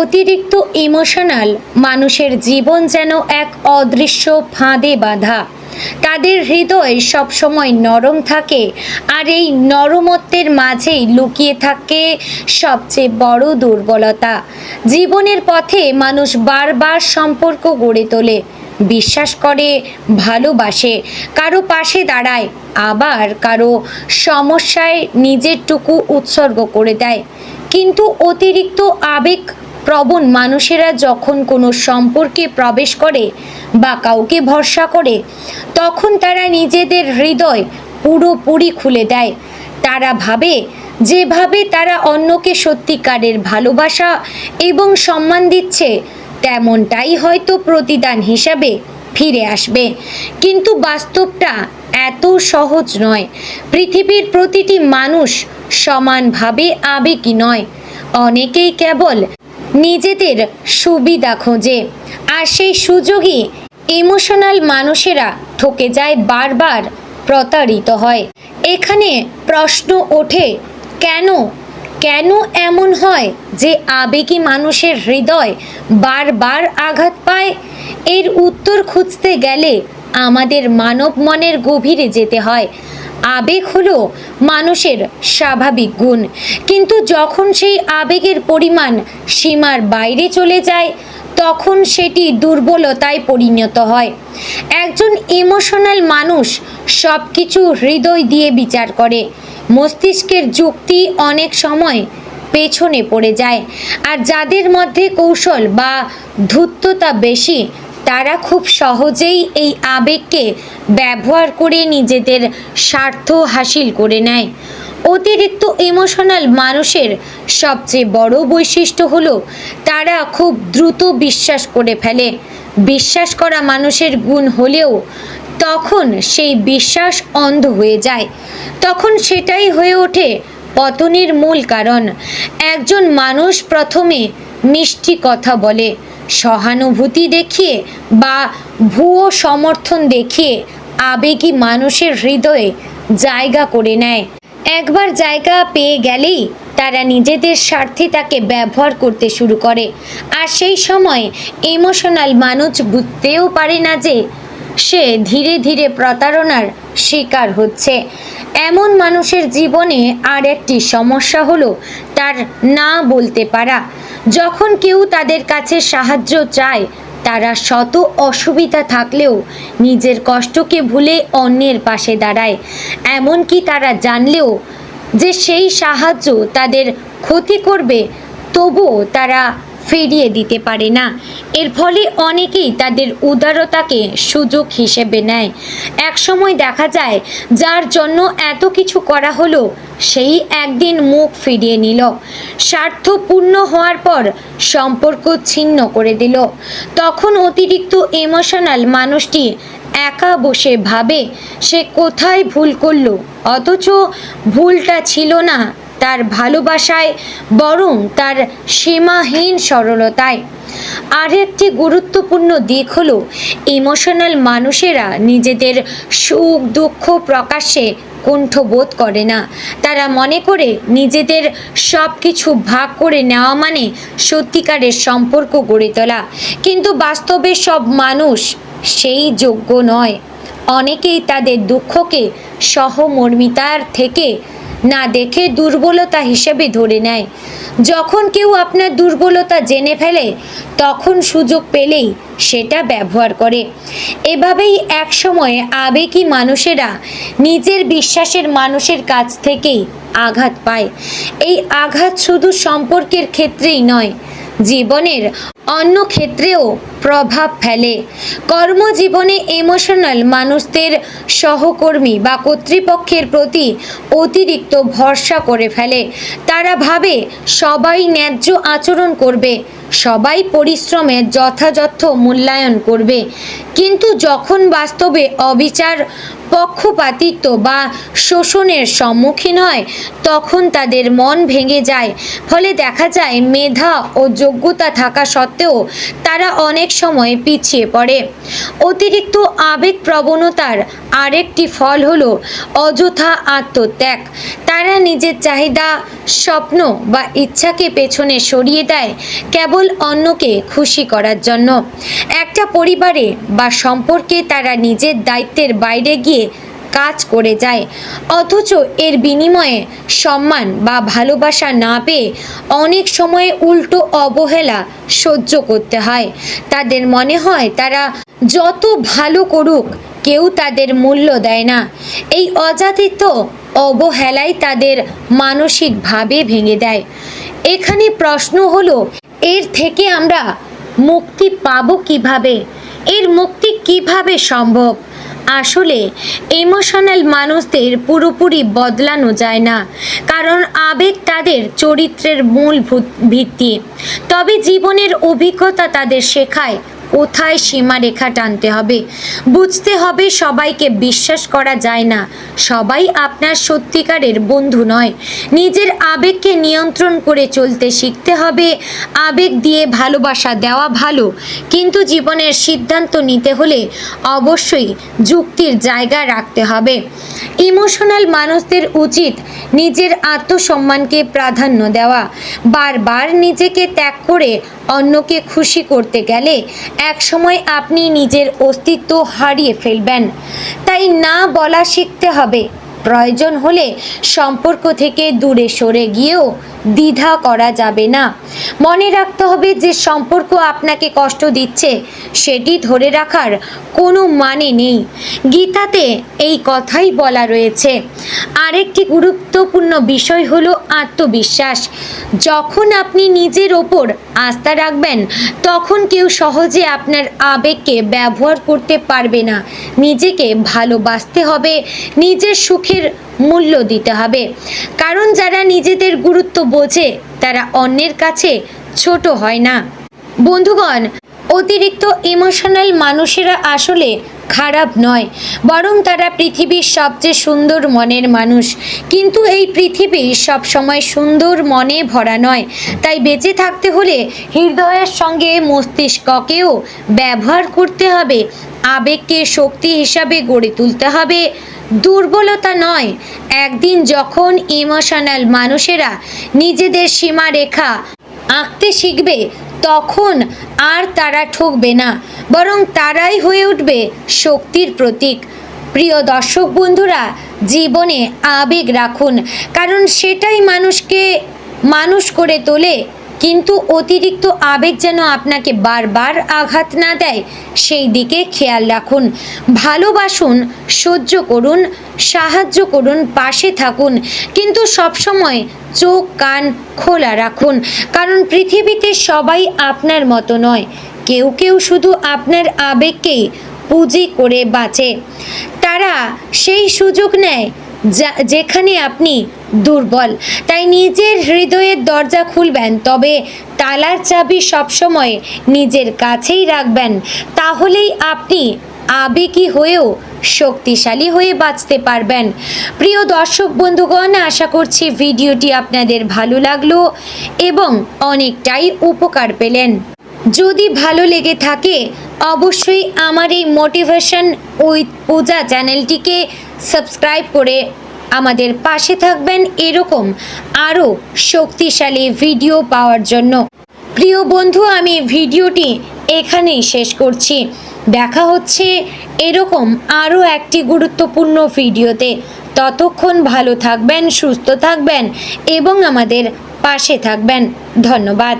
অতিরিক্ত ইমোশনাল মানুষের জীবন যেন এক অদৃশ্য ফাঁদে বাঁধা। তাদের হৃদয় সবসময় নরম থাকে আর এই নরমত্বের মাঝেই লুকিয়ে থাকে সবচেয়ে বড় দুর্বলতা। জীবনের পথে মানুষ বারবার সম্পর্ক গড়ে তোলে, বিশ্বাস করে, ভালোবাসে, কারও পাশে দাঁড়ায়, আবার কারও সমস্যায় নিজেরটুকু উৎসর্গ করে দেয়। কিন্তু অতিরিক্ত আবেগ প্রবণ মানুষেরা যখন কোনো সম্পর্কে প্রবেশ করে বা কাউকে ভরসা করে, তখন তারা নিজেদের হৃদয় পুরোপুরি খুলে দেয়। তারা ভাবে যেভাবে তারা অন্যকে সত্যিকারের ভালোবাসা এবং সম্মান দিচ্ছে, তেমনটাই হয়তো প্রতিদান হিসাবে ফিরে আসবে। কিন্তু বাস্তবটা এত সহজ নয়। পৃথিবীর প্রতিটি মানুষ সমানভাবে আবেগী নয়। অনেকেই কেবল নিজেদের সুবিধা খোঁজে। আর সেই সুযোগই ইমোশনাল মানুষেরা ঠকে যায় বারবার প্রতারিত হয়। এখানে প্রশ্ন ওঠে, কেন? কেন এমন হয় যে আবেগী মানুষের হৃদয় বারবার আঘাত পায়? এর উত্তর খুঁজতে গেলে আমাদের মানব মনের গভীরে যেতে হয়। আবেগ হলো মানুষের স্বাভাবিক গুণ। কিন্তু যখন সেই আবেগের পরিমাণ সীমার বাইরে চলে যায়, তখন সেটি দুর্বলতায় পরিণত হয়। একজন ইমোশনাল মানুষ সব কিছু হৃদয় দিয়ে বিচার করে। মস্তিষ্কের যুক্তি অনেক সময় পেছনে পড়ে যায়। আর যাদের মধ্যে কৌশল বা ধূর্ততা বেশি তারা খুব সহজেই এই আবেগকে ব্যবহার করে নিজেদের স্বার্থ হাসিল করে নেয়। অতিরিক্ত ইমোশনাল মানুষের সবচেয়ে বড় বৈশিষ্ট্য হলো, তারা খুব দ্রুত বিশ্বাস করে ফেলে। বিশ্বাস করা মানুষের গুণ হলেও তখন সেই বিশ্বাস অন্ধ হয়ে যায়। তখন সেটাই হয়ে ওঠে পতনের মূল কারণ। একজন মানুষ প্রথমে মিষ্টি কথা বলে সহানুভূতি দেখিয়ে বা ভুয়ো সমর্থন দেখিয়ে আবেগী মানুষের হৃদয়ে জায়গা করে নেয়। একবার জায়গা পেয়ে গেলেই তারা নিজেদের স্বার্থে তাকে ব্যবহার করতে শুরু করে। আর সেই সময় ইমোশনাল মানুষ বুঝতেও পারে না যে সে ধীরে ধীরে প্রতারণার শিকার হচ্ছে। এমন মানুষের জীবনে আর একটি সমস্যা হলো তার না বলতে পারা। যখন কেউ তাদের কাছে সাহায্য চায়, তারা শত অসুবিধা থাকলেও নিজের কষ্টকে ভুলে অন্যের পাশে দাঁড়ায়। এমনকি তারা জানলেও যে সেই সাহায্য তাদের ক্ষতি করবে, তবুও তারা ফিরিয়ে দিতে পারে না। এর ফলে অনেকেই তাদের উদারতাকে সুযোগ হিসেবে নেয়। একসময় দেখা যায়, যার জন্য এত কিছু করা হলো, সেই একদিন মুখ ফিরিয়ে নিল। স্বার্থপূর্ণ হওয়ার পর সম্পর্ক ছিন্ন করে দিল। তখন অতিরিক্ত ইমোশনাল মানুষটি একা বসে ভাবে, সে কোথায় ভুল করল? অথচ ভুলটা ছিল না। তার ভালোবাসায়, বরং তার সীমাহীন সরলতায়। আর একটি গুরুত্বপূর্ণ দিক হলো ইমোশনাল মানুষেরা নিজেদের সুখ, দুঃখ প্রকাশ্যে কুণ্ঠবোধ করে না। তারা মনে করে নিজেদের সব কিছু ভাগ করে নেওয়া মানে সত্যিকারের সম্পর্ক গড়ে তোলা। কিন্তু বাস্তবে সব মানুষ সেই যোগ্য নয়। অনেকেই তাদের দুঃখকে সহমর্মিতার থেকে না দেখে দুর্বলতা হিসেবে ধরে নেয়। যখন কেউ আপনার দুর্বলতা জেনে ফেলে, তখন সুযোগ পেলেই সেটা ব্যবহার করে। এভাবেই এক একসময় আবেগী মানুষেরা নিজের বিশ্বাসের মানুষের কাছ থেকেই আঘাত পায়। এই আঘাত শুধু সম্পর্কের ক্ষেত্রেই নয়, জীবনের অন্য ক্ষেত্রেও প্রভাব ফেলে। কর্মজীবনে ইমোশনাল মানুষদের সহকর্মী বা কর্তৃপক্ষের প্রতি অতিরিক্ত ভরসা করে ফেলে। তারা ভাবে, সবাই ন্যায্য আচরণ করবে, সবাই পরিশ্রমে যথাযথ মূল্যায়ন করবে। কিন্তু যখন বাস্তবে অবিচার, পক্ষপাতিত্ব বা শোষণের সম্মুখীন হয়, তখন তাদের মন ভেঙে যায়। ফলে দেখা যায়, মেধা ও যোগ্যতা থাকা সত্ত্বেও তারা অনেক সময় পিছিয়ে পড়ে। অতিরিক্ত আবেগ প্রবণতার আরেকটি ফল হলো অযথা আত্মত্যাগ। তারা নিজের চাহিদা, স্বপ্ন বা ইচ্ছাকে পেছনে সরিয়ে দেয় কেবল অন্যকে খুশি করার জন্য। একটা পরিবারে বা সম্পর্কে তারা নিজের দায়িত্বের বাইরে গিয়ে কাজ করে যায়। অথচ এর বিনিময়ে সম্মান বা ভালোবাসা না পেয়ে অনেক সময় উল্টো অবহেলা সহ্য করতে হয়। তাদের মনে হয় তারা যত ভালো করুক, কেউ তাদের মূল্য দেয় না। এই অজাতিত্ব অবহেলাই তাদের মানসিকভাবে ভেঙে দেয়। এখানে প্রশ্ন হলো, এর থেকে আমরা মুক্তি পাবো কীভাবে? এর মুক্তি কীভাবে সম্ভব? আসলে ইমোশনাল মানুষদের পুরোপুরি বদলানো যায় না, কারণ আবেগ তাদের চরিত্রের মূল ভিত্তি। তবে জীবনের অভিজ্ঞতা তাদের শেখায় কোথায় সীমারেখা টানতে হবে? বুঝতে হবে সবাইকে বিশ্বাস করা যায় না। সবাই আপনার সত্যিকারের বন্ধু নয়। নিজের আবেগকে নিয়ন্ত্রণ করে চলতে শিখতে হবে। আবেগ দিয়ে ভালোবাসা দেওয়া ভালো। কিন্তু জীবনের সিদ্ধান্ত নিতে হলে অবশ্যই যুক্তির জায়গা রাখতে হবে। ইমোশনাল মানুষদের উচিত নিজের আত্মসম্মানকে প্রাধান্য দেওয়া। বারবার নিজেকে ত্যাগ করে অন্যকে খুশি করতে গেলে একসময় আপনি নিজের অস্তিত্ব হারিয়ে ফেলবেন। তাই না বলা শিখতে হবে। প্রয়োজন হলে সম্পর্ক থেকে দূরে সরে গিয়েও দ্বিধা করা যাবে না। মনে রাখতে হবে যে সম্পর্ক আপনাকে কষ্ট দিচ্ছে, সেটি ধরে রাখার কোনো মানে নেই। গীতাতে এই কথাই বলা রয়েছে। আরেকটি গুরুত্বপূর্ণ বিষয় হলো আত্মবিশ্বাস। যখন আপনি নিজের ওপর আস্থা রাখবেন, তখন কেউ সহজে আপনার আবেগকে ব্যবহার করতে পারবে না। নিজেকে ভালোবাসতে হবে, নিজের সুখের মূল্য দিতে হবে। কারণ যারা নিজেদের গুরুত্ব বোঝে, তারা অন্যের কাছে ছোট হয় না। বন্ধুগণ অতিরিক্ত ইমোশনাল মানুষেরা আসলে খারাপ নয়, বরং তারা পৃথিবীর সবচেয়ে সুন্দর মনের মানুষ। কিন্তু এই পৃথিবী সবসময় সুন্দর মনে ভরা নয়। তাই বেঁচে থাকতে হলে হৃদয়ের সঙ্গে মস্তিষ্ককেও ব্যবহার করতে হবে। আবেগকে শক্তি হিসাবে গড়ে তুলতে হবে। দুর্বলতা নয়, একদিন যখন ইমোশনাল মানুষেরা নিজেদের সীমারেখা আঁকতে শিখবে তখন আর তারা ঠকবে না, বরং তারাই হয়ে উঠবে শক্তির প্রতীক। প্রিয় দর্শক বন্ধুরা, জীবনে আবেগ রাখুন, কারণ সেটাই মানুষকে, মানুষ করে তোলে। কিন্তু অতিরিক্ত আবেগ যেন আপনাকে বারবার আঘাত না দেয়, সেই দিকে খেয়াল রাখুন। ভালোবাসুন, সহ্য করুন, সাহায্য করুন, পাশে থাকুন। কিন্তু সবসময় চোখ, কান খোলা রাখুন, কারণ পৃথিবীতে সবাই আপনার মতো নয়। কেউ কেউ শুধু আপনার আবেগকেই পুঁজি করে বাঁচে। তারা সেই সুযোগ নেয় যা- যেখানে আপনি দুর্বল, তাই নিজের হৃদয়ের দরজা খুলবেন, তবে তালার চাবি সবসময় নিজের কাছেই রাখবেন, তাহলেই আপনি আবেগী হয়েও শক্তিশালী হয়ে বাঁচতে পারবেন। প্রিয় দর্শক বন্ধুগণ, আশা করছি ভিডিওটি আপনাদের ভালো লাগল এবং অনেকটাই উপকার পেলেন। যদি ভালো লেগে থাকে, অবশ্যই আমার এই মোটিভেশন উইথ পূজা চ্যানেলটিকে সাবস্ক্রাইব করে আমাদের পাশে থাকবেন এরকম আরও শক্তিশালী ভিডিও পাওয়ার জন্য। প্রিয় বন্ধু, আমি ভিডিওটি এখানেই শেষ করছি। দেখা হচ্ছে এরকম আরও একটি গুরুত্বপূর্ণ ভিডিওতে। ততক্ষণ ভালো থাকবেন, সুস্থ থাকবেন এবং আমাদের পাশে থাকবেন। ধন্যবাদ।